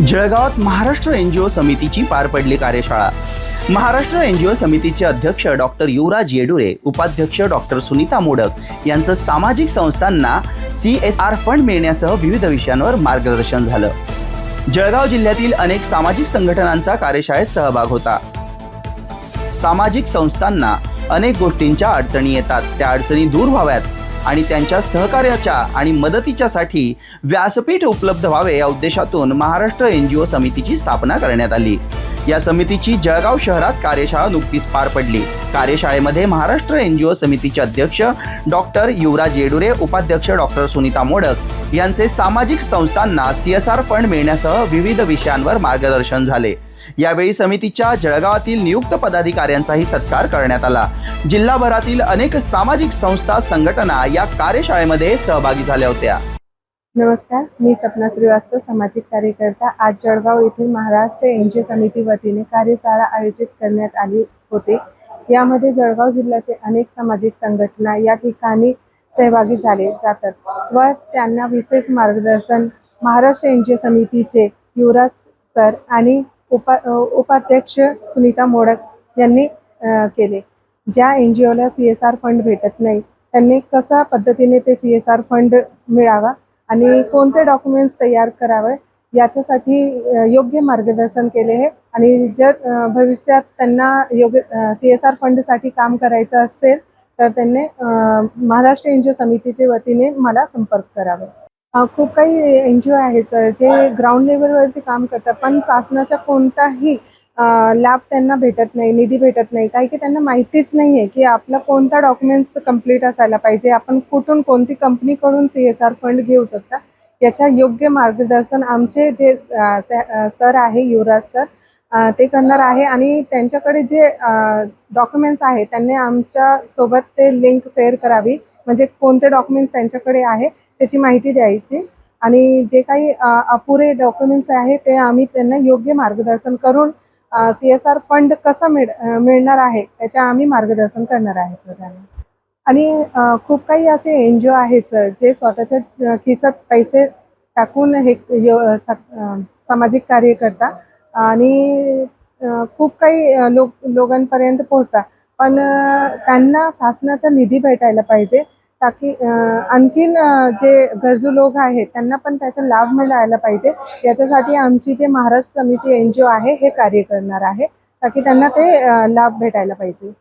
जळगावात महाराष्ट्र एनजीओ समितीची पार पडली कार्यशाळा. महाराष्ट्र एनजीओ समितीचे अध्यक्ष डॉक्टर युवराज येडुरे उपाध्यक्ष डॉक्टर सुनीता मोडक यांचं सामाजिक संस्थांना सी एस आर फंड मिळण्यासह विविध विषयांवर मार्गदर्शन झालं. जळगाव जिल्ह्यातील अनेक सामाजिक संघटनांचा कार्यशाळेत सहभाग होता. सामाजिक संस्थांना अनेक गोष्टींच्या अडचणी येतात. त्या अडचणी दूर व्हाव्यात. आणि त्यांच्या सहकार्याच्या आणि मदतीच्यासाठी व्यासपीठ उपलब्ध व्हावे या उद्देशातून महाराष्ट्र एन जी ओ समितीची स्थापना करण्यात आली. या समितीची जळगाव शहरात कार्यशाळा नुकतीच पार पडली. कार्यशाळेमध्ये महाराष्ट्र एन जी ओ समितीचे अध्यक्ष डॉक्टर युवराज येडुरे उपाध्यक्ष डॉक्टर सुनीता मोडक यांचे सामाजिक संस्थांना सी एस आर फंड मिळण्यासह विविध विषयांवर मार्गदर्शन झाले. यावेळी समितीच्या जळगावातील नियुक्त पदाधिकाऱ्यांचाही सत्कार करण्यात आला. जिल्हाभरातील अनेक सामाजिक संस्था संघटना या कार्यशाळेमध्ये सहभागी झाल्या होत्या. नमस्कार मी सपना श्रीवास्तव सामाजिक कार्यकर्ता. आज जळगाव येथील महाराष्ट्र एन जी समिती वतीने कार्यशाळा आयोजित करण्यात आली होते. यामध्ये जळगाव जिल्ह्याचे अनेक सामाजिक संघटना या ठिकाणी सहभागी झाले जातात व त्यांना विशेष मार्गदर्शन महाराष्ट्र एन जी समितीचे युवराज सर आणि उपा उपाध्यक्ष सुनीता मोडक यांनी केले. ज्या एन जी ओला सी एस आर फंड भेटत नाही त्यांनी कशा पद्धतीने ते सी एस आर फंड मिळावा? आणि कोणते डॉक्युमेंट्स तयार करावे याच्यासाठी योग्य मार्गदर्शन केले आहे आणि जर भविष्यात त्यांना योग्य सी एस आर फंडसाठी काम करायचं असेल तर त्यांनी महाराष्ट्र एन जी ओ समितीच्या वतीने मला संपर्क करावे. खूप काही एन जी ओ आहे सर जे ग्राउंड लेवलवरती काम करतात. पण शासनाच्या कोणताही लाभ त्यांना भेटत नाही निधी भेटत नाही. काही की त्यांना माहितीच नाही आहे की आपलं कोणता डॉक्युमेंट्स कंप्लीट असायला पाहिजे. आपण कुठून कोणती कंपनीकडून सी एस आर फंड घेऊ शकता? याच्या योग्य मार्गदर्शन आमचे जे सर आहे युवराज सर ते करणार आहे. आणि त्यांच्याकडे जे डॉक्युमेंट्स आहे त्यांनी आमच्यासोबत ते लिंक शेअर करावी. म्हणजे कोणते डॉक्युमेंट्स त्यांच्याकडे आहे त्याची माहिती द्यायची. आणि जे काही अपुरे डॉक्युमेंट्स आहे ते आम्ही त्यांना योग्य मार्गदर्शन करून सी एस आर फंड कसं मिळ मिळणार आहे त्याच्या आम्ही मार्गदर्शन करणार आहे सर त्यांना आणि खूप काही असे एन जी ओ आहेत सर जे स्वतःच्या खिसात पैसे टाकून हे यो- स- सामाजिक कार्य करतात आणि खूप काही लोक लोकांपर्यंत पोहोचतात पण त्यांना शासनाचा निधी भेटायला पाहिजे. ताकी आणखीन जे गरजू लोक आहेत त्यांना पण त्याचा लाभ मिळायला पाहिजे. याच्यासाठी आमची जे महाराष्ट्र समिती एन जी ओ आहे हे कार्य करणार आहे. ताकी त्यांना ते लाभ भेटायला पाहिजे.